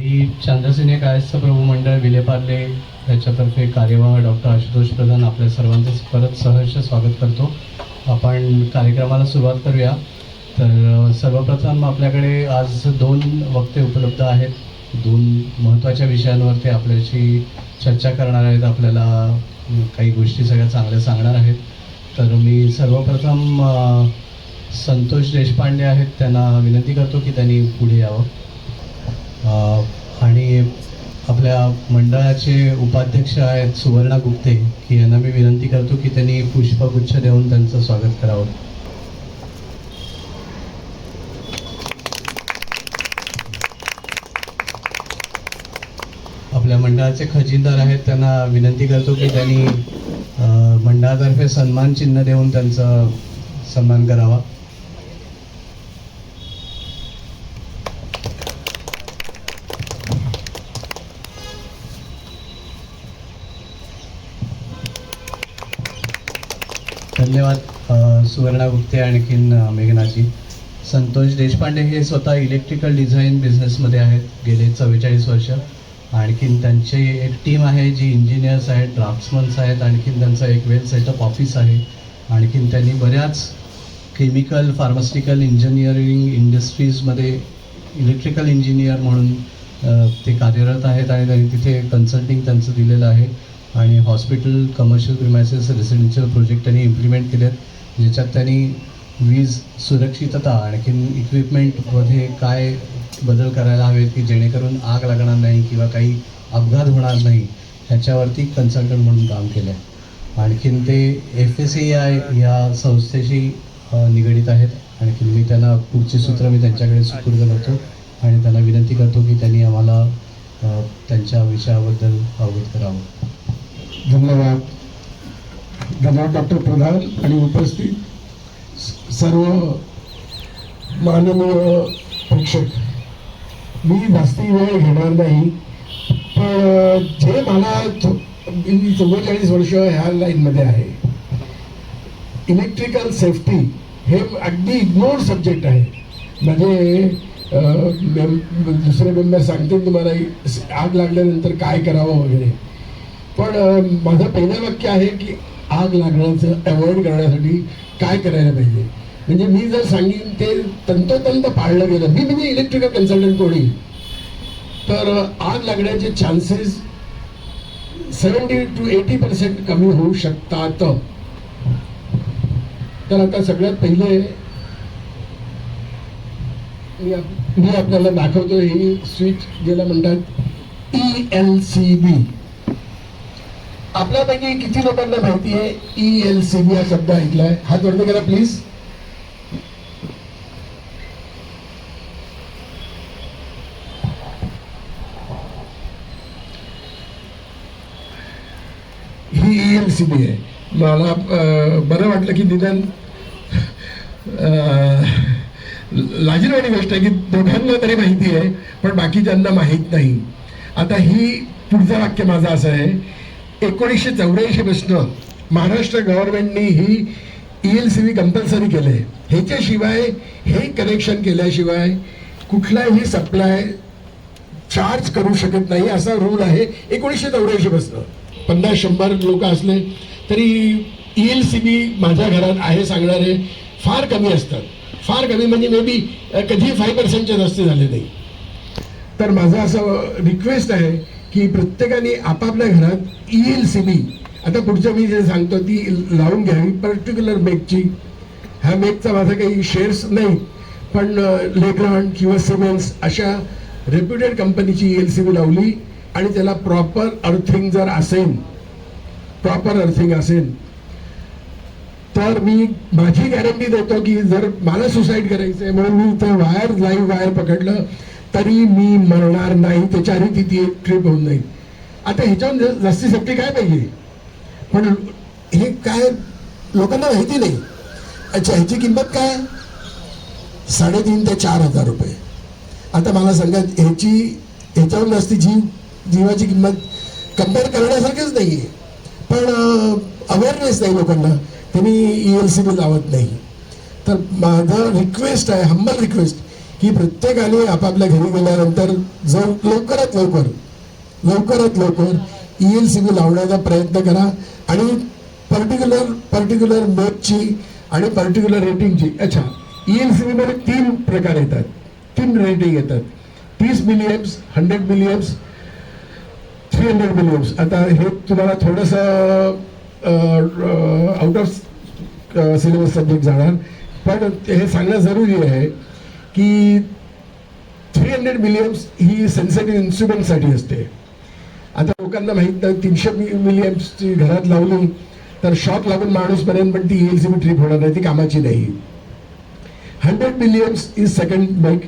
मी चंद्रसेने कायस्थ प्रभू मंडळ विलेपार्ले याच्यातर्फे कार्यवाह डॉक्टर आशुतोष प्रधान आपल्या सर्वांचं परत सहर्ष स्वागत करतो. आपण कार्यक्रमाला सुरुवात करूया. तर सर्वप्रथम आपल्याकडे आज दोन वक्ते उपलब्ध आहेत. दोन महत्त्वाच्या विषयांवरती आपल्याशी चर्चा करणार आहेत. आपल्याला काही गोष्टी सगळ्या चांगल्या सांगणार आहेत. तर मी सर्वप्रथम संतोष देशपांडे आहेत. त्यांना विनंती करतो की त्यांनी पुढे यावं. आणि आपल्या मंडळाचे उपाध्यक्ष आहेत सुवर्णा गुप्ते की यांना मी विनंती करतो की त्यांनी पुष्पगुच्छ देऊन त्यांचं स्वागत करावं. आपल्या मंडळाचे खजिनदार आहेत त्यांना विनंती करतो की त्यांनी मंडळातर्फे सन्मान चिन्ह देऊन त्यांचा सन्मान करावा. सुवर्णा गुप्ते आणखीन मेघनाजी संतोष देशपांडे हे स्वतः इलेक्ट्रिकल डिझाईन बिझनेसमध्ये आहेत. गेले चव्वेचाळीस वर्ष. आणखीन त्यांची एक टीम आहे जी इंजिनियर्स आहेत ड्राफ्ट्समन्स आहेत. आणखीन त्यांचं एक वेल सेटअप ऑफिस आहे. आणखीन त्यांनी बऱ्याच केमिकल फार्मास्युटिकल इंजिनिअरिंग इंडस्ट्रीजमध्ये इलेक्ट्रिकल इंजिनियर म्हणून ते कार्यरत आहेत आणि त्यांनी तिथे कन्सल्टिंग त्यांचं दिलेलं आहे. आणि hospital commercial premises residential project त्यांनी इम्प्लिमेंट केले आहेत ज्याच्यात त्यांनी वीज सुरक्षितता आणखीन इक्विपमेंटमध्ये काय बदल करायला हवेत की जेणेकरून आग लागणार नाही किंवा काही अपघात होणार नाही ह्याच्यावरती कन्सल्टंट म्हणून काम केलं आहे आणखीन ते एफ एस ए आय या संस्थेशी निगडीत आहेत. आणखीन मी त्यांना पुढची सूत्र मी त्यांच्याकडे सुपूर्द करतो आणि त्यांना विनंती करतो की त्यांनी आम्हाला त्यांच्या विषयाबद्दल अवगत करावं. धन्यवाद. धन्यवाद डॉक्टर प्रधान आणि उपस्थित सर्व माननीय प्रेक्षक. मी जास्ती वेळ घेणार नाही पण जे मला मी चव्वेचाळीस वर्ष ह्या लाईनमध्ये आहे. इलेक्ट्रिकल सेफ्टी हे अगदी इग्नोर सब्जेक्ट आहे. म्हणजे मेम- दुसरे मेंबर सांगतील तुम्हाला आग लागल्यानंतर काय करावं वगैरे. पण माझं पहिलं वाक्य आहे की आग लागण्याचं अवॉइड करण्यासाठी काय करायला पाहिजे? म्हणजे मी जर सांगेन ते तंतोतंत पाळलं गेलं. मी म्हणजे इलेक्ट्रिकल कन्सल्टंट कोणी तर आग लागण्याचे chances seventy to eighty percent कमी होऊ शकतात. तर आता सगळ्यात पहिले मी मी आपल्याला दाखवतो ही स्विच ज्याला म्हणतात ई एल सी बी आपल्यापैकी किती लोकांना माहिती आहे ई एल सी बी हा शब्द ऐकलाय? हात जोडतो करा प्लीज ही ई एल सी बी आहे. मला बरं वाटलं की निदान अं, गोष्ट आहे की दोघांना तरी माहिती आहे पण बाकी ज्यांना माहीत नाही. आता ही पुढचं वाक्य माझं असं आहे एकोणीसशे चौऱ्याऐंशी पासून महाराष्ट्र गव्हर्नमेंटने ही E L C V compulsory केले ह्याच्याशिवाय हे कनेक्शन केल्याशिवाय कुठलाही सप्लाय चार्ज करू शकत नाही असा रूल आहे एकोणीसशे चौऱ्याऐंशी पासून. पन्नास शंभर लोक असले तरी ई एल सी बी माझ्या घरात आहे सांगणारे फार कमी असतात. फार कमी म्हणजे मे बी कधी फाईव्ह पर्सेंटच्या जास्त झाले नाही. तर माझं असं रिक्वेस्ट आहे की प्रत्येकाने आपापल्या घरात ई सिमी. आता पुढचं मी जे सांगतो ती लावून घ्यावी पर्टिक्युलर मेकची ह्या मेकचा माझा काही शेअर्स नाही पण लेग्रॉन किंवा सिमेंट्स अशा रेप्युटेड कंपनीची ई एल सी बी लावली आणि त्याला प्रॉपर अर्थिंग जर असेल प्रॉपर अर्थिंग असेल तर मी माझी गॅरंटी देतो की जर मला सुसाईड करायचं आहे म्हणून मी इथं वायर लाईव्ह वायर पकडलं तरी मी मरणार नाही त्याच्या आधी ती ती एक ट्रिप होऊन जाईल. आता ह्याच्यावर जास्ती सेफ्टी काय पाहिजे? पण हे काय लोकांना माहिती नाही. अच्छा ह्याची किंमत काय? साडेतीन ते चार हजार रुपये. आता मला सांगा ह्याची ह्याच्याहून जास्ती जीव जीवाची किंमत कंपेअर करण्यासारखीच नाही आहे पण अवेअरनेस नाही लोकांना. त्यांनी ई एल सी बी लावत नाही. तर माझं रिक्वेस्ट आहे हंबल रिक्वेस्ट की प्रत्येकाने आपापल्या घरी गेल्यानंतर जर लवकरात लवकर लवकरात लवकर ई एल सी बी लावण्याचा प्रयत्न करा. आणि पर्टिक्युलर पर्टिक्युलर मेकची आणि पर्टिक्युलर रेटिंगची अच्छा ई एल सी बीमध्ये तीन प्रकार येतात. तीन रेटिंग येतात. तीस milliamps hundred milliamps three hundred milliamps आता हे तुम्हाला थोडंसं आउट ऑफ सिलेबस सब्जेक्ट जाणार. पण हे सांगणं जरुरी आहे की थ्री हंड्रेड मिलियम्स ही सेन्सेटिव्ह इन्स्ट्रुमेंटसाठी असते. आता लोकांना माहीत नाही तीनशे मिलियम्सची घरात लावली तर शॉक लागून माणूस बनेन पण ती एल सी बी ट्रिप होणार नाही ती कामाची नाही. Hundred milliamps is second bike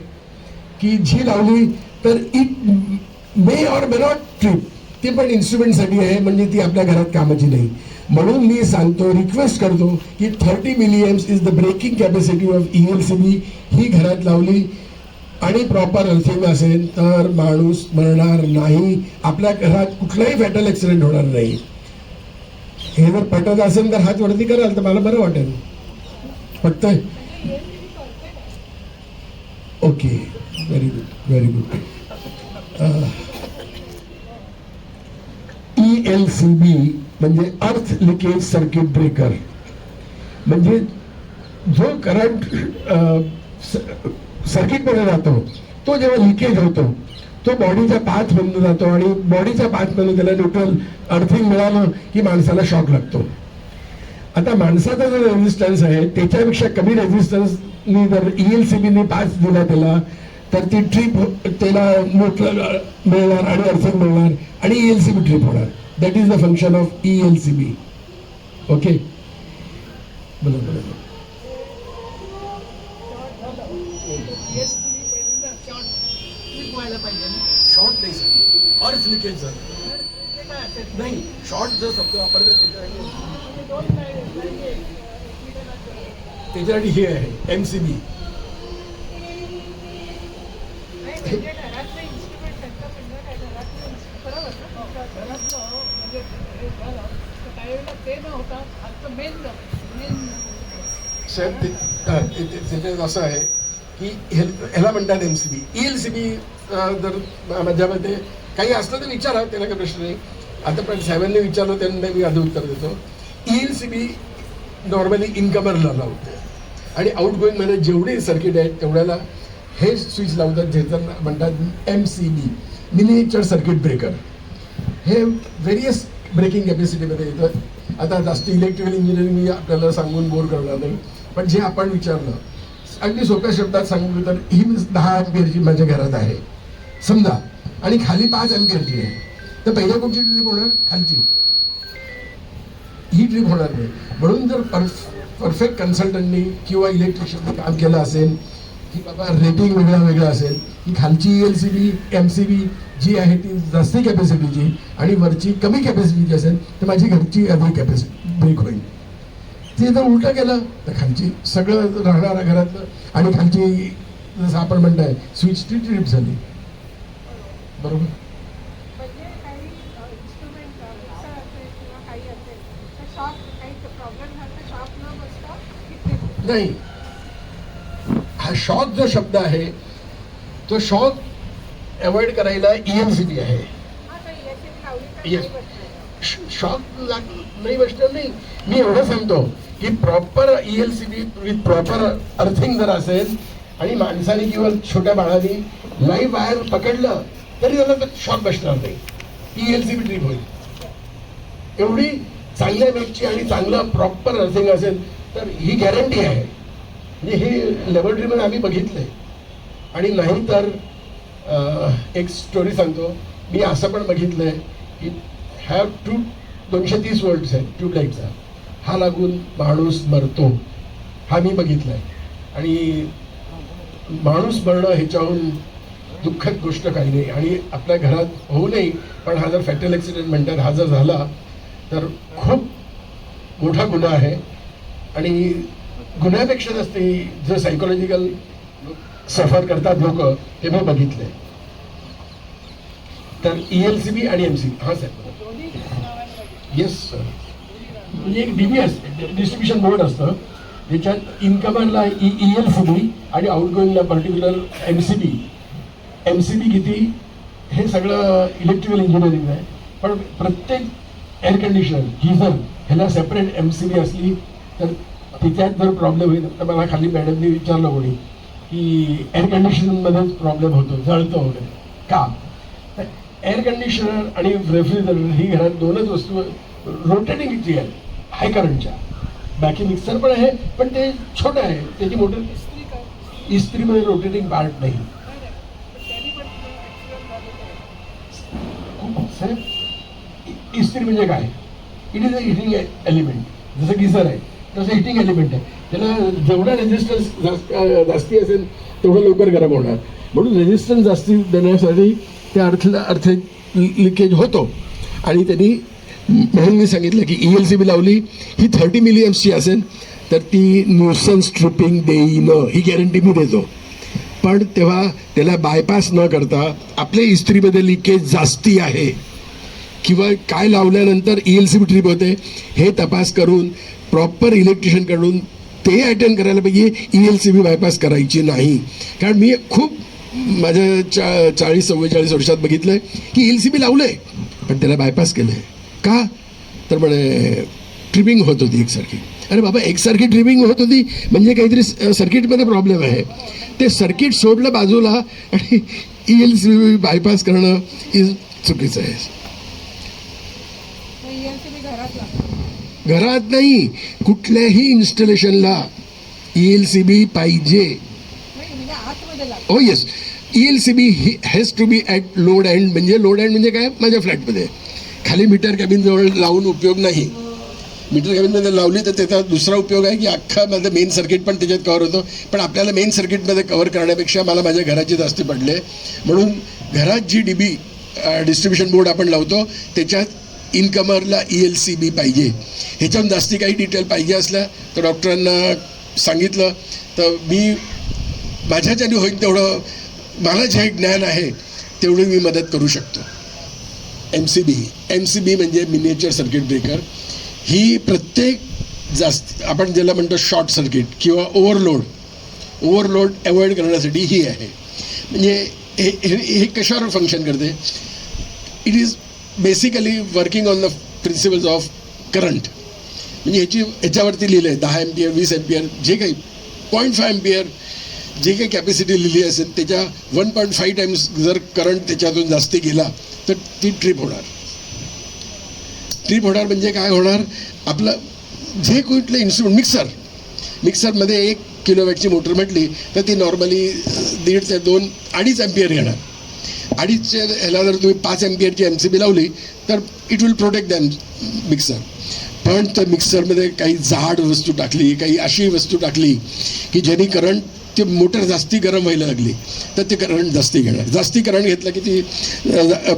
की जी लावली तर it may or may not trip ती पण इन्स्ट्रुमेंटसाठी आहे म्हणजे ती आपल्या घरात कामाची नाही. म्हणून मी सांगतो रिक्वेस्ट करतो की thirty milliamps is the breaking capacity of E L C B ही घरात लावली. आणि प्रॉपर अर्थिंग असेल तर माणूस मरणार नाही. आपल्या घरात कुठलाही फॅटल ॲक्सिडेंट होणार नाही. हे जर पटत असेल तर हात वरती कराल तर मला बरं वाटेल. पटतंय okay very good very good E L C B म्हणजे अर्थ लिकेज सर्किट ब्रेकर म्हणजे जो करंट सर्किटमध्ये जातो तो जेव्हा लिकेज होतो तो बॉडीचा पाच बंद जातो आणि बॉडीचा पाच बंद त्याला न्यूट्रल अर्थिंग मिळालं की माणसाला शॉक लागतो. आता माणसाचा जो रेझिस्टन्स आहे त्याच्यापेक्षा कमी रेझिस्टन्सनी जर ई एल सी बीने पाच दिला त्याला तर ती ट्रिप त्याला न्यूट्रल मिळणार आणि अर्थिंग मिळणार आणि E L C B trip होणार. That is the function of E L C B okay बोला बोला. शॉर्ट नाही सर अर्थ लिकेज झालं. नाही शॉर्ट जर शब्द वापरतात त्याच्यासाठी त्याच्यासाठी हे आहे एम सी बी ते न होता आजचं मेन मेन साहेब ते- त्याच्यात असं आहे की हे- ह्याला म्हणतात M C B E L C B जर माझ्यामध्ये काही असलं तर विचारा त्याला काही प्रश्न नाही आता पण साहेबांनी विचारलं त्यांना मी आधी उत्तर देतो E L C B normally incomer लावते आणि आउट गोईंगमध्ये जेवढी सर्किट आहेत तेवढ्याला हे स्विच लावतात जे तर म्हणतात M C B miniature circuit breaker हे व्हेरियस ब्रेकिंग कॅपॅसिटीमध्ये येतं. आता जास्त इलेक्ट्रिकल इंजिनिअरिंग मी आपल्याला सांगून बोर करणार नाही. पण जे आपण विचारलं अगदी सोप्या शब्दात सांगितलं तर ही मी दहा एम्पियरची माझ्या घरात आहे. समजा आणि खाली पाच एम्पियरची आहे तर पहिल्या कुठची ट्रिप होणार? खालची. ही ट्रिप होणार नाही. म्हणून जर परफेक्ट कन्सल्टंटनी किंवा इलेक्ट्रिशियननी काम केलं असेल की बाबा रेटिंग वेगळा वेगळा असेल की खालची L C B M C B जी आहे ती जास्ती कॅपॅसिटीची आणि वरची कमी कॅपॅसिटीची असेल तर माझी घरची अधिक कॅपॅसिटी ब्रेक होईल. ते जर उलटं केलं तर खालची सगळं राहणाऱ्या घरातलं आणि खालची जसं आपण म्हणताय स्विचची ट्रिप झाली. बरोबर? म्हणजे नाही. हा शॉक जो शब्द आहे तो शॉक अवॉइड करायला ई एम सी बी आहे. नाही बसणार. शॉक लाग नाही बसणार नाही. मी एवढं सांगतो की proper E L C B with proper earthing जर असेल आणि माणसाने किंवा छोट्या बाळाने लाईव्ह वायर पकडलं तरी त्याला शॉक बसणार नाही. E L C B trip होईल. एवढी चांगल्या मेकची आणि चांगलं प्रॉपर अर्थिंग असेल तर ही गॅरंटी आहे. म्हणजे हे लॅबोरेटरीमध्ये आम्ही बघितलंय. आणि नाही तर एक स्टोरी सांगतो. मी असं पण बघितलं आहे की ह्या टू दोनशे तीस वोल्ट्स आहेत ट्यूबलाईटचा हा लागून माणूस मरतो. हा मी बघितलाय. आणि माणूस मरणं ह्याच्याहून दुःखद गोष्ट काही नाही. आणि आपल्या घरात होऊ नये पण हा जर फॅटल ॲक्सिडेंट म्हणतात हा जर झाला तर खूप मोठा गुन्हा आहे. आणि गुन्ह्यापेक्षा जास्त जर सायकोलॉजिकल सफर करतात लोक हे मी बघितले तर ई एल सी बी आणि एम सी बी साहेब. येस सर म्हणजे एक डी बी असते डिस्ट्रीब्युशन बोर्ड असतं ज्याच्यात इन्कमरला ई एल सी बी आणि आउटगोईंगला particular M C B M C B किती हे सगळं इलेक्ट्रिकल इंजिनिअरिंग आहे. पण प्रत्येक एअर कंडिशनर गीझर ह्याला सेपरेट एम सी बी असली तर तिच्यात जर प्रॉब्लेम होईल तर मला खाली मॅडमनी विचारलं कोणी. की एअर कंडिशनमध्येच प्रॉब्लेम होतो जळतो वगैरे. का? तर एअर कंडिशनर आणि रेफ्रिजरेटर ही घरात दोनच वस्तू रोटेटिंग जी आहे हाय करंटच्या बॅकी मिक्सर पण आहे पण ते छोटं आहे. त्याची मोटर इस्त्रीमध्ये रोटेटिंग पार्ट नाही. इस्त्री म्हणजे काय? It is a heating element जसं गिझर आहे तसं हिटिंग एलिमेंट आहे. त्याला जेवढा रेजिस्टन्स जास्त जास्ती असेल तेवढं लवकर गरम होणार. म्हणून रेजिस्टन्स जास्ती देण्यासाठी त्या अर्थला अर्थ लिकेज होतो. आणि त्यांनी म्हणून मी सांगितलं की ई एल सी बी लावली ही थर्टी मिलियम्सची असेल तर ती न्यूसन्स ट्रिपिंग देईन. ही गॅरंटी मी देतो. पण तेव्हा त्याला बायपास न करता आपल्या इस्त्रीमध्ये लिकेज जास्ती आहे. किंवा काय लावल्यानंतर E L C B trip होते हे तपास करून प्रॉपर इलेक्ट्रिशियनकडून ते अटेंड करायला पाहिजे. E L C B bypass करायची नाही. कारण मी खूप माझ्या चा चाळीस चव्वेचाळीस वर्षात बघितलं आहे की ई एल सी बी लावलं आहे पण त्याला बायपास केलं आहे का? तर म्हणे ट्रिपिंग होत होती एकसारखी अरे बाबा एकसारखी ट्रिपिंग होत होती म्हणजे काहीतरी सर्किटमध्ये प्रॉब्लेम आहे. ते सर्किट सोडलं बाजूला आणि E L C B bypass करणं इज चुकीचं आहे मग ELCB घरात लागतो घरात नाही कुठल्याही इन्स्टॉलेशनला ई एल सी बी पाहिजे. हो ओ yes E L C B has to be at load end म्हणजे लोड अँड म्हणजे काय? माझ्या फ्लॅटमध्ये. खाली मीटर कॅबिनजवळ लावून उपयोग नाही. मीटर कॅबिनमध्ये लावली तर त्याचा दुसरा उपयोग आहे की अख्खा माझं मेन सर्किट पण त्याच्यात कवर होतो. पण आपल्याला मेन सर्किटमध्ये कवर करण्यापेक्षा मला माझ्या घराची जास्ती पडले. म्हणून घरात जी डी बी डिस्ट्रीब्युशन बोर्ड आपण लावतो त्याच्यात इनकमरला ई एल सी बी पाहिजे. ह्याच्याहून जास्ती काही डिटेल पाहिजे असल्या तर डॉक्टरांना सांगितलं. तर मी माझ्याच्याने होईल तेवढं मला जे ज्ञान आहे तेवढं मी मदत करू शकतो. M C B M C B म्हणजे मिनिएचर सर्किट ब्रेकर ही प्रत्येक जास्त आपण ज्याला म्हणतो शॉर्ट सर्किट किंवा ओव्हरलोड ओव्हरलोड अवॉइड करण्यासाठी ही आहे. म्हणजे हे हे हे कशावर फंक्शन करते? It is basically working on the principles of current म्हणजे ह्याची ह्याच्यावरती लिहिलं आहे दहा एम्पियर वीस एम्पियर जे काही पॉईंट फाय एम्पियर जे काही कॅपॅसिटी लिहिली असेल त्याच्या वन पॉईंट फाईव्ह टाईम्स जर करंट त्याच्यातून जास्ती गेला तर ती ट्रिप होणार. ट्रिप होणार म्हणजे काय होणार? आपलं जे कुठलं इन्स्ट्रुमेंट मिक्सर मिक्सरमध्ये एक किलोवॅटची मोटर म्हटली तर ती नॉर्मली दीड ते दोन अडीच एम्पियर घेणार. अडीचच्या ह्याला जर तुम्ही पाच एम पी एम्पियरची एम सी बी लावली तर it will protect them mixer पण त्या मिक्सरमध्ये काही जाड वस्तू टाकली काही अशी वस्तू टाकली की ज्यांनी करंट ते मोटर जास्ती गरम व्हायला लागली. तर ते करंट जास्ती घेणार. जास्ती करंट घेतलं की ती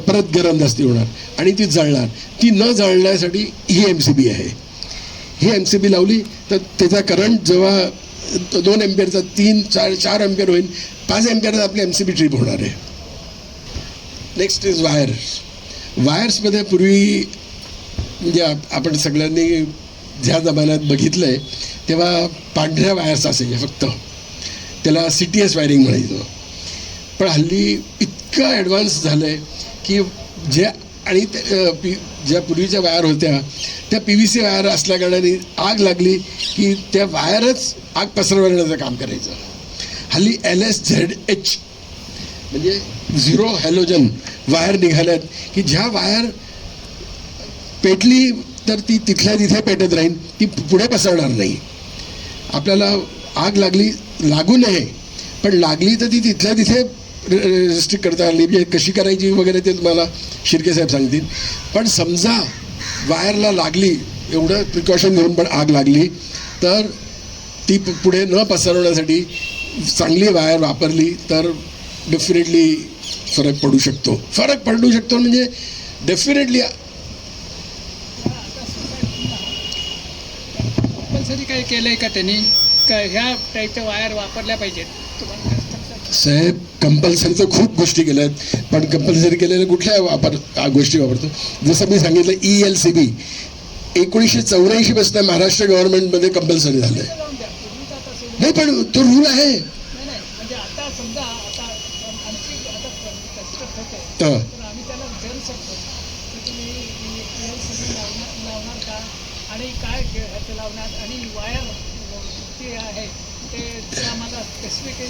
परत गरम जास्ती होणार आणि ती जळणार. ती न जळण्यासाठी ही एम सी बी आहे. ही एम सी बी लावली तर त्याचा करंट जेव्हा दोन एम्पियरचा तीन चार चार एम्पियर होईल पाच एम्पियरचा आपली एम सी बी ट्रिप होणार आहे. नेक्स्ट इज वायर्स वायर्समध्ये पूर्वी म्हणजे आपण सगळ्यांनी ज्या जमान्यात बघितलं आहे तेव्हा पांढऱ्या वायर्स असायच्या फक्त. त्याला सी टी एस वायरिंग म्हणायचं. पण हल्ली इतकं ॲडव्हान्स झालं आहे की ज्या आणि पी ज्या पूर्वीच्या वायर होत्या त्या पी व्ही सी वायर असल्याकारणाने आग लागली की त्या वायरच आग पसरवण्याचं काम करायचं. हल्ली एल एस झेड एच म्हणजे झिरो हॅलोजन वायर निघाल्यात. की ज्या वायर पेटली तर ती तिथल्या तिथे पेटत राहील ती पुढे पसरणार नाही. आपल्याला आग लागली लागू नये. पण लागली तर ती तिथल्या तिथे रिस्ट्रिक्ट करता आली. म्हणजे कशी करायची वगैरे ते तुम्हाला शिर्के साहेब सांगतील. पण समजा वायरला लागली एवढं प्रिकॉशन घेऊन पण आग लागली तर ती पु- पुढे न पसरवण्यासाठी चांगली वायर वापरली तर डेफिनेटली फरक पडू शकतो. फरक पडू शकतो म्हणजे डेफिनेटली कंपल्सरी काही केलंय का त्यांनी? का ह्या टाईपच्या वायर वापरल्या पाहिजेत? तुम्हाला? साहेब कंपल्सरी तर खूप गोष्टी केल्या आहेत पण कंपल्सरी केलेल्या कुठल्या वापर गोष्टी वापरतो? जसं मी सांगितलं ई एल सी बी एकोणीसशे चौऱ्याऐंशी पासून महाराष्ट्र गव्हर्नमेंटमध्ये कंपल्सरी झालं आहे. नाही पण तो रूल आहे नाही नाही म्हणजे आता समजा आता आमची आता कन्स्ट्रक्ट होते हा. तर आम्ही त्याला विचारू शकतो की तुम्ही एल लावणार लावणार का आणि काय लावणार आणि वायर जे आहे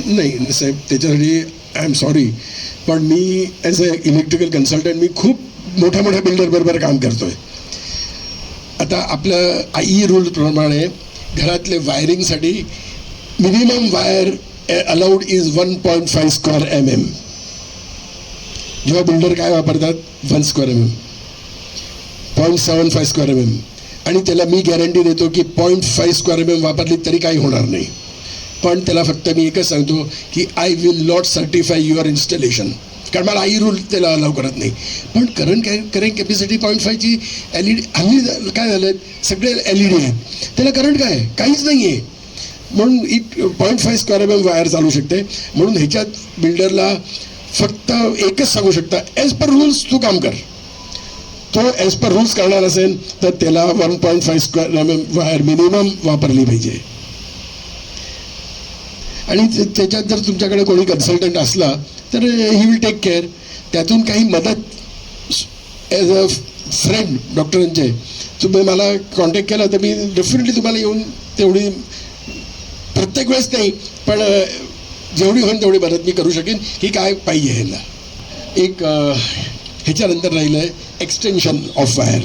नाही साहेब त्याच्यासाठी आय एम सॉरी पण मी ॲज अ इलेक्ट्रिकल कन्सल्टंट मी खूप मोठ्या मोठ्या बिल्डर बरोबर काम करतोय. आता आपलं आई रूलप्रमाणे घरातले वायरिंगसाठी minimum wire allowed is one point five square M M जेव्हा बिल्डर काय वापरतात? One square M M point seven five square M M आणि त्याला मी गॅरंटी देतो की point five square M M वापरली तरी काही होणार नाही. पण त्याला फक्त मी एकच सांगतो की I will not certify your installation कारण मला आई रूल त्याला अलाव करत नाही. पण करंट कॅ करंट कॅपॅसिटी पॉईंट फायची एल ई डी हल्ली काय झालं? सगळे एल ई डी आहेत. त्याला करंट काय? आहे काहीच नाही आहे म्हणून it point five square M M wire चालू शकते. म्हणून ह्याच्यात बिल्डरला फक्त एकच सांगू शकता ॲज पर रूल्स तू काम कर. तो ॲज पर रूल्स करणार असेल तर त्याला one point five square M M wire minimum वापरली पाहिजे. आणि ते- त्याच्यात जर तुमच्याकडे कोणी कन्सल्टंट असला तर ही विल टेक केअर त्यातून काही मदत ॲज अ फ्रेंड डॉक्टरांचे तुम्ही मला कॉन्टॅक्ट केला तर मी डेफिनेटली तुम्हाला येऊन तेवढी प्रत्येक वेळेस नाही पण जेवढी होईल तेवढी मदत मी करू शकेन. ही काय पाहिजे ह्याला? एक ह्याच्यानंतर राहिलं आहे एक्सटेन्शन ऑफ वायर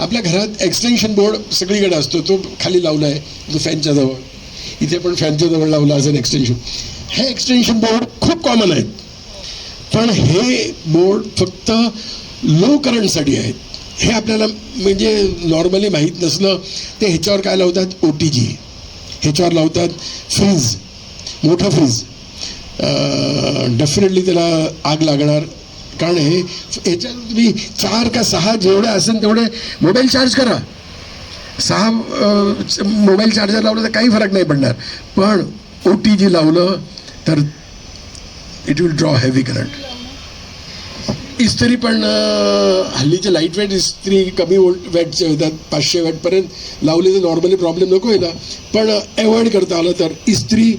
आपल्या घरात एक्सटेन्शन बोर्ड सगळीकडे असतो. तो खाली लावला आहे. तो फॅनच्या जवळ. इथे पण फॅनच्या जवळ लावला असेल एक्सटेन्शन हे एक्सटेन्शन बोर्ड खूप कॉमन आहेत. पण हे बोर्ड फक्त लो करंटसाठी आहेत. हे आपल्याला म्हणजे नॉर्मली माहीत नसलं ते ह्याच्यावर काय लावतात? ओ टी जी ह्याच्यावर लावतात फ्रीज मोठं फ्रीज डेफिनेटली त्याला आग लागणार. कारण हे याच्यात तुम्ही चार का सहा जेवढे असेल तेवढे मोबाईल चार्ज करा. सहा मोबाईल चार्जर लावलं तर काही फरक नाही पडणार. पण ओ टी जी लावलं तर it will draw heavy current इस्त्री पण हल्लीचे लाइट वेट इस्त्री कमी वोल्ट वॅटचे होतात पाचशे वॅटपर्यंत लावले तर नॉर्मली प्रॉब्लेम नको व्हायला पण अवॉइड करता आलं तर इस्त्री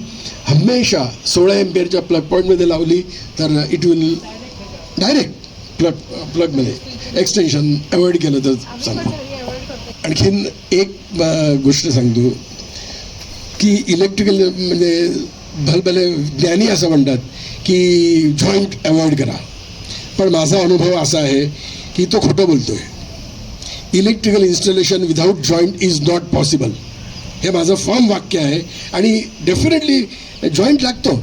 हमेशा सोळा एम्पियरच्या प्लग पॉईंटमध्ये लावली तर इट विल डायरेक्ट प्लग प्लगमध्ये एक्सटेन्शन अवॉइड केलं तर आम्ही चांगलं. आणखीन एक गोष्ट सांगतो की इलेक्ट्रिकल म्हणजे भलभले ज्ञानी असं म्हणतात की जॉईंट अवॉइड करा. पण माझा अनुभव असा आहे की तो खोटं बोलतोय. Electrical installation without joint is not possible हे माझं फॉर्म वाक्य आहे आणि डेफिनेटली जॉईंट लागतो.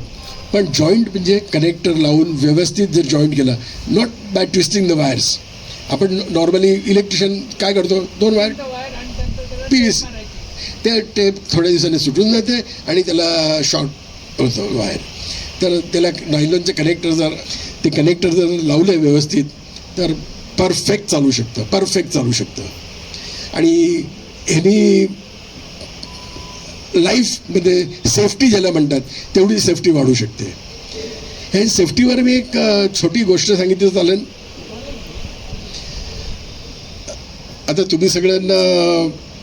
पण जॉईंट म्हणजे कनेक्टर लावून व्यवस्थित जर जॉईंट केला not by twisting the wires आपण नॉर्मली इलेक्ट्रिशियन काय करतो? दोन वायर वायर पीस ते टेप थोड्या दिवसाने सुटून जाते आणि त्याला शॉर्ट होतं वायर तर त्याला नायलॉनचे कनेक्टर जर ते कनेक्टर जर लावले व्यवस्थित तर परफेक्ट चालू शकतं परफेक्ट चालू शकतं. आणि ह्यानी लाईफमध्ये सेफ्टी ज्याला म्हणतात तेवढी सेफ्टी वाढू शकते. हे सेफ्टीवर मी एक छोटी गोष्ट सांगितली चालेल. आता तुम्ही सगळ्यांना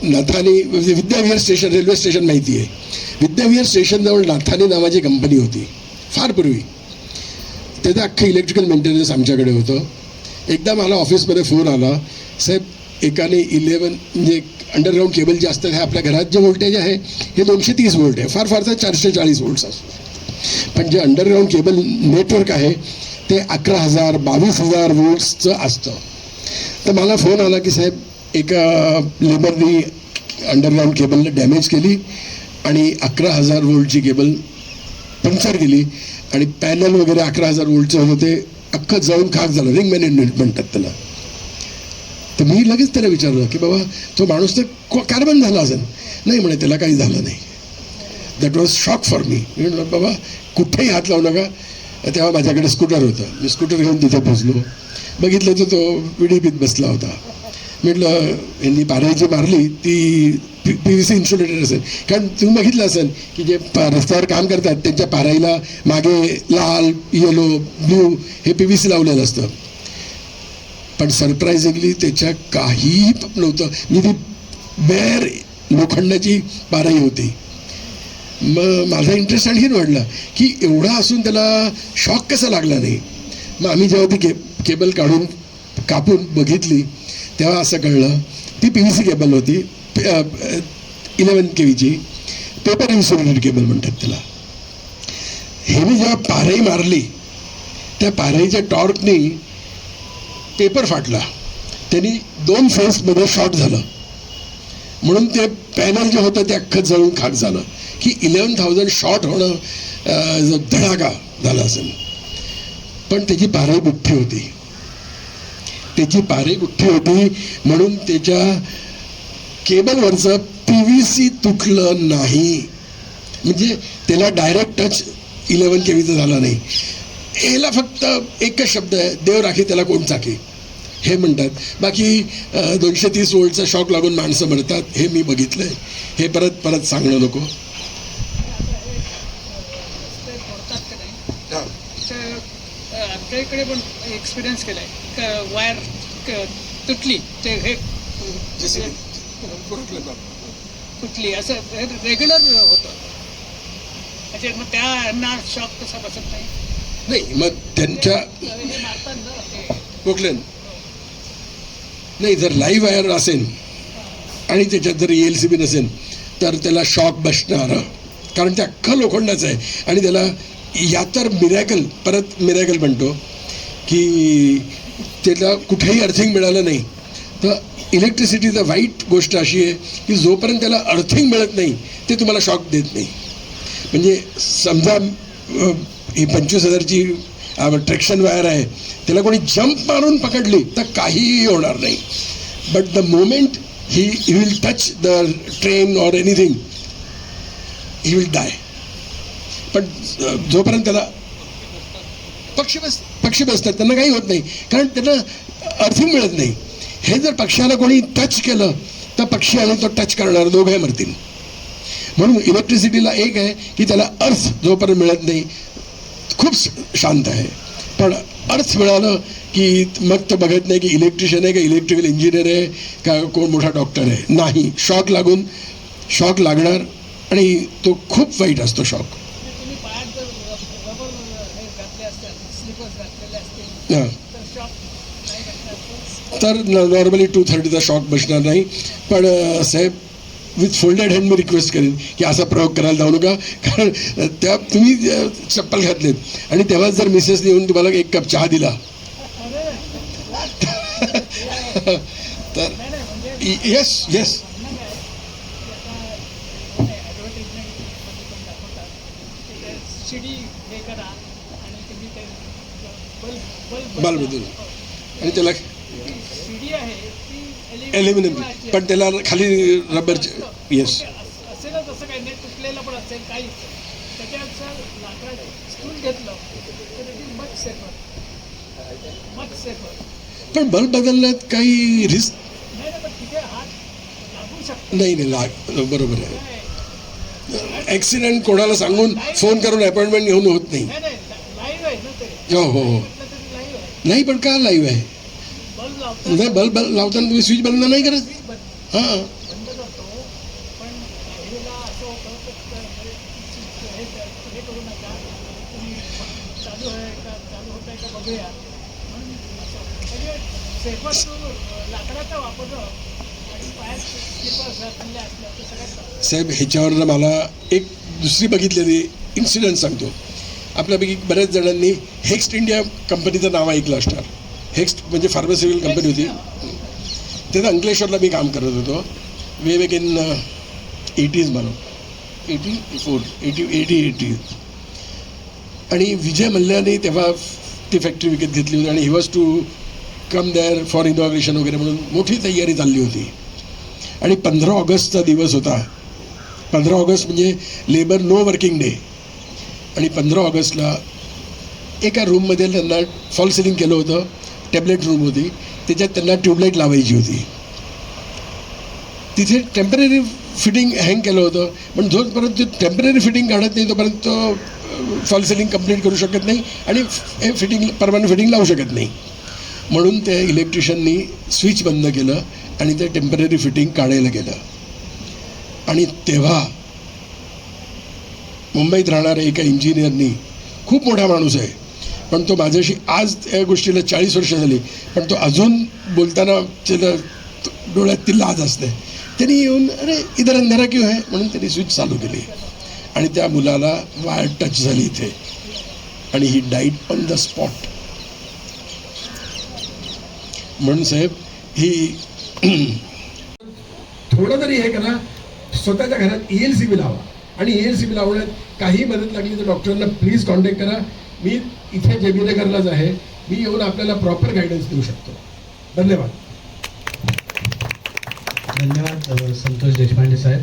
नाथानी म्हणजे विद्याविहार स्टेशन रेल्वे स्टेशन माहिती आहे. विद्याविहार स्टेशनजवळ नाथानी नावाची कंपनी होती. फार पूर्वी. त्याचं अख्खं इलेक्ट्रिकल मेंटेनन्स आमच्याकडे होतं. एकदा मला ऑफिसमध्ये फोन आला साहेब एकाने इलेवन म्हणजे अंडरग्राऊंड केबल जे असतात हे आपल्या घरात जे व्होल्टेज आहे हे दोनशे तीस व्होल्ट आहे. फार फार तर चारशे चाळीस व्होल्ट्स असतो पण जे अंडरग्राऊंड केबल नेटवर्क आहे ते अकरा हजार बावीस हजार वोल्ट्सचं असतं. तर मला फोन आला की साहेब एका लेबरनी अंडरग्राऊंड केबल डॅमेज केली आणि अकरा हजार वोल्टची केबल पंक्चर गेली आणि पॅनल वगैरे अकरा हजार वोल्टचं होतं ते अख्खं जाऊन खाक झालं. रिंग मॅनेजमेंट म्हणतात त्याला. तर मी लगेच त्याला विचारलं की बाबा तो माणूस तर कार्बन झाला असेल. नाही म्हणे त्याला काही झालं नाही. That was shock for me मी म्हटलं बाबा कुठेही हात लावू नका. तेव्हा माझ्याकडे स्कूटर होतं. मी स्कूटर घेऊन तिथे पोचलो बघितलं तर तो विडीपीत बसला होता. म्हटलं यांनी पारायची मारली ती पी व्ही सी इन्सुलेटेड असेल. कारण तुम्ही बघितलं असेल की जे रस्त्यावर काम करतात त्यांच्या पाराईला मागे लाल येलो ब्ल्यू हे पी व्ही सी लावलेलं असतं. पण सरप्रायझिंगली त्याच्या काहीही नव्हतं. मी ती बेर लोखंडाची पाराई होती. मग माझा इंटरेस्ट आणखीन वाढला की एवढा असून त्याला शॉक कसा लागला नाही? मग आम्ही जेव्हा ती के केबल काढून कापून बघितली तेव्हा असं कळलं ती पी व्ही सी केबल होती. इलेवन के व्हीची पेपर इन्सुलेटेड केबल म्हणतात त्याला हेने जेव्हा पारही मारली त्या पारईच्या टॉर्कनी पेपर फाटला. त्यांनी दोन फेसमध्ये शॉर्ट झालं. म्हणून ते पॅनल जे होतं ते अख्खं जळून खाक झालं. की इलेवन थाउजंड शॉर्ट होणं जो धडाका झाला असेल. पण त्याची पारई बुठ्ठी होती. त्याची पारई बुठ्ठी होती म्हणून त्याच्या केबलवरचं पी व्ही सी तुटलं नाही म्हणजे त्याला डायरेक्ट टच इलेवन के व्हीचं झाला नाही याला फक्त एकच शब्द आहे देव राखी त्याला कोण चाके हे म्हणतात बाकी दोनशे तीस वोल्टचा शॉक लागून माणसं मरतात हे मी बघितलंय हे परत परत सांगणं नको आमच्या इकडे पण एक्सपिरियन्स केला आहे वायर तुटली ते हे कुठली असं रेग्युलर होतं. म्हणजे मग त्यांना शॉक कसा बसत नाही? नाही मग त्यांच्या हे नाही जर लाईव्ह वायर असेल आणि त्याच्यात जर एल सी बी नसेल तर त्याला शॉक बसणार. कारण ते अख्खं लोखंडाचं आहे. आणि त्याला या तर मिरॅकल परत मिरॅकल म्हणतो की त्याला कुठेही अर्थिंग मिळालं नाही. तर इलेक्ट्रिसिटीचं वाईट गोष्ट अशी आहे की जोपर्यंत त्याला अर्थिंग मिळत नाही ते तुम्हाला शॉक देत नाही. म्हणजे समजा ही पंचवीस हजारची ट्रॅक्शन वायर आहे त्याला कोणी जंप मारून पकडली तर काहीही होणार नाही. But the moment he he will touch the train or anything he will die पण जोपर्यंत त्याला पक्षी बस पक्षी बसतात त्यांना काही होत नाही. कारण त्यांना अर्थिंग मिळत नाही. हे जर पक्षाला कोणी टच केलं तर पक्षी आणि तो टच करणार दोघे मरतील. म्हणून इलेक्ट्रिसिटीला एक आहे की त्याला अर्थ जोपर्यंत मिळत नाही खूप शांत आहे. पण अर्थ मिळालं की मग तो बघत नाही की इलेक्ट्रिशियन आहे का इलेक्ट्रिकल इंजिनियर आहे का कोण मोठा डॉक्टर आहे. नाही शॉक लागून शॉक लागणार आणि तो खूप वाईट असतो शॉक हे तर नॉर्मली टू थर्टीचा शॉक बसणार नाही. पण साहेब विथ फोल्डेड हँड मी रिक्वेस्ट करेन की असा प्रयोग करायला जाऊ नका. कारण त्या तुम्ही चप्पल घातलेत. आणि तेव्हा जर मिसेसने येऊन तुम्हाला एक कप चहा दिला. तर येस येस बल्ब बदलून. आणि त्याला ॲल्युमिनियम पण त्याला खाली रबरचे येस पण बल्ब बदलण्यात काही रिस्क नाही नाही लाग बरोबर आहे. ॲक्सिडेंट कोणाला सांगून फोन करून अपॉइंटमेंट घेऊन होत नाही. हो हो हो म्हटलं तरी लाईव्ह आहे नाही पण का लाईव्ह आहे बल्ब नाही बल्ब बल्ब लावताना तुम्ही स्विच बंद नाही करत? हां। साहेब ह्याच्यावर मला एक दुसरी बघितलेली इन्सिडेंट सांगतो. आपल्यापैकी बऱ्याच जणांनी हेक्स्ट इंडिया कंपनीचं नाव ऐकलं असणार. हेक्स्ट म्हणजे फार्मास्युटिकल कंपनी होती. तिथं अंकलेश्वरला मी काम करत होतो. वे वेग इन एटीज म्हणून. Eighty four eighty eighty eighty आणि विजय मल्ल्याने तेव्हा ती फॅक्टरी विकत घेतली होती आणि he was to come there for inauguration वगैरे म्हणून मोठी तयारी चालली होती. आणि पंधरा ऑगस्टचा दिवस होता. पंधरा ऑगस्ट म्हणजे लेबर नो वर्किंग डे आणि पंधरा ऑगस्टला एका रूममध्ये त्यांना फॉल सिलिंग केलं होतं टॅबलेट रूम होती. त्याच्यात त्यांना ट्यूबलाईट लावायची होती. तिथे टेंपररी फिटिंग हँग केलं होतं. पण जोपर्यंत ते टेंपररी फिटिंग काढत नाही तोपर्यंत तो फॉल सिलिंग कंप्लीट करू शकत नाही आणि हे फिटिंग परमानंट फिटिंग लावू शकत नाही. म्हणून त्या इलेक्ट्रिशियननी स्विच बंद केलं आणि ते टेंपररी फिटिंग काढायला गेलं. आणि तेव्हा मुंबईत राहणाऱ्या एका इंजिनियरनी खूप मोठा माणूस आहे पण तो माझ्याशी आज या गोष्टीला चाळीस वर्ष झाली पण तो अजून बोलताना त्याला डोळ्यात ती लाज असते. त्यांनी येऊन अरे इधर अंधारा क्यों आहे म्हणून त्यांनी स्विच चालू केली. आणि त्या मुलाला वायर टच झाली इथे. आणि he died on the spot. म्हणून साहेब ही थोडं तरी हे करा स्वतःच्या घरात ई एल सी बी लावा. आणि ई एल सी बी लावण्यात काही मदत लागली तर डॉक्टरांना प्लीज कॉन्टॅक्ट करा. मी इथे जेबीनगरलाच आहे. मी येऊन आपल्याला प्रॉपर गायडन्स देऊ शकतो. धन्यवाद. धन्यवाद संतोष देशपांडे साहेब.